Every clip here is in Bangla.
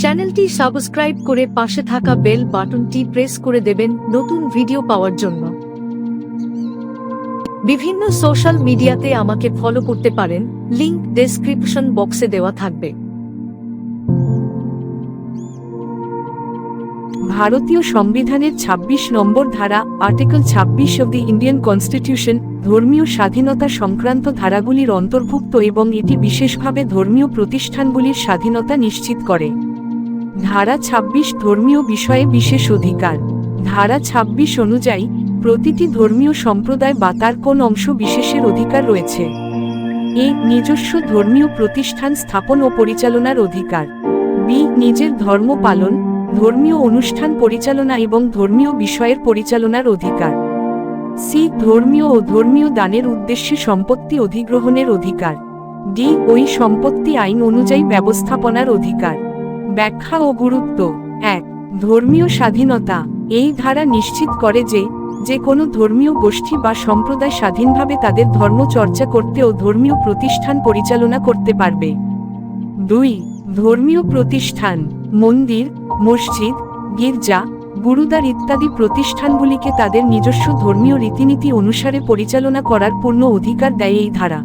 চ্যানেলটি সাবস্ক্রাইব করে পাশে থাকা বেল বাটনটি প্রেস করে দেবেন নতুন ভিডিও পাওয়ার জন্য। বিভিন্ন সোশ্যাল মিডিয়াতে আমাকে ফলো করতে পারেন, লিংক ডেসক্রিপশন বক্সে দেওয়া থাকবে। ভারতীয় সংবিধানের ২৬ নম্বর ধারা, article ২৬ of the Indian constitution ধর্মীয় স্বাধীনতা সংক্রান্ত ধারাগুলির অন্তর্ভুক্ত এবং এটি বিশেষভাবে ধর্মীয় প্রতিষ্ঠানগুলির স্বাধীনতা নিশ্চিত করে। ধারা ২৬ ধর্মীয় বিষয়ে বিশেষ অধিকার। ধারা ২৬ অনুযায়ী, প্রতিটি ধর্মীয় সম্প্রদায় বা তার কোন অংশ বিশেষের অধিকার রয়েছে। এ, নিজস্ব ধর্মীয় প্রতিষ্ঠান স্থাপন ও পরিচালনার অধিকার। বি, নিজের ধর্ম পালন, ধর্মীয় অনুষ্ঠান পরিচালনা এবং ধর্মীয় বিষয়ের পরিচালনার অধিকার। সি, ধর্মীয় ও ধর্মীয় দানের উদ্দেশ্যে সম্পত্তি অধিগ্রহণের অধিকার। ডি, ওই সম্পত্তি আইন অনুযায়ী ব্যবস্থাপনার অধিকার। ব্যাখ্যা ও গুরুত্ব। এক, ধর্মীয় স্বাধীনতা। এই ধারা নিশ্চিত করে যে যে কোনো ধর্মীয় গোষ্ঠী বা সম্প্রদায় স্বাধীনভাবে তাদের ধর্ম চর্চা করতে ও ধর্মীয় প্রতিষ্ঠান পরিচালনা করতে পারবে। দুই, ধর্মীয় প্রতিষ্ঠান। মন্দির, মসজিদ, গির্জা, গুরুদ্বার ইত্যাদি প্রতিষ্ঠানগুলিকে তাদের নিজস্ব ধর্মীয় রীতিনীতি অনুসারে পরিচালনা করার পূর্ণ অধিকার দেয় এই ধারা।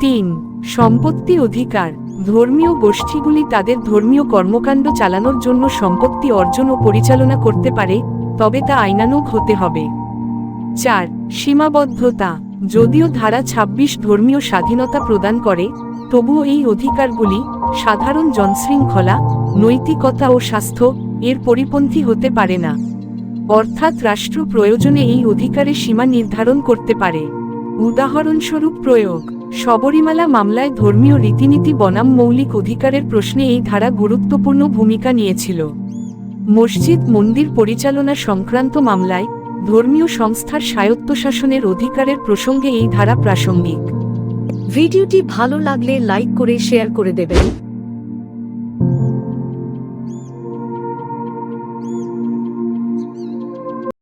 তিন, সম্পত্তি অধিকার। ধর্মীয় গোষ্ঠীগুলি তাদের ধর্মীয় কর্মকাণ্ড চালানোর জন্য সম্পত্তি অর্জন ও পরিচালনা করতে পারে, তবে তা আইনানুগ হতে হবে। চার, সীমাবদ্ধতা। যদিও ধারা ২৬ ধর্মীয় স্বাধীনতা প্রদান করে, তবুও এই অধিকারগুলি সাধারণ জনশৃঙ্খলা, নৈতিকতা ও স্বাস্থ্য এর পরিপন্থী হতে পারে না। অর্থাৎ রাষ্ট্র প্রয়োজনে এই অধিকারের সীমা নির্ধারণ করতে পারে। উদাহরণস্বরূপ প্রয়োগ। শবরীমালা মামলায় ধর্মীয় রীতিনীতি বনাম মৌলিক অধিকারের প্রশ্নে এই ধারা গুরুত্বপূর্ণ ভূমিকা নিয়েছিল। মসজিদ, মন্দির পরিচালনা সংক্রান্ত মামলায় ধর্মীয় সংস্থার স্বায়ত্তশাসনের অধিকারের প্রসঙ্গে এই ধারা প্রাসঙ্গিক। ভিডিওটি ভালো লাগলে লাইক করে শেয়ার করে দেবেন।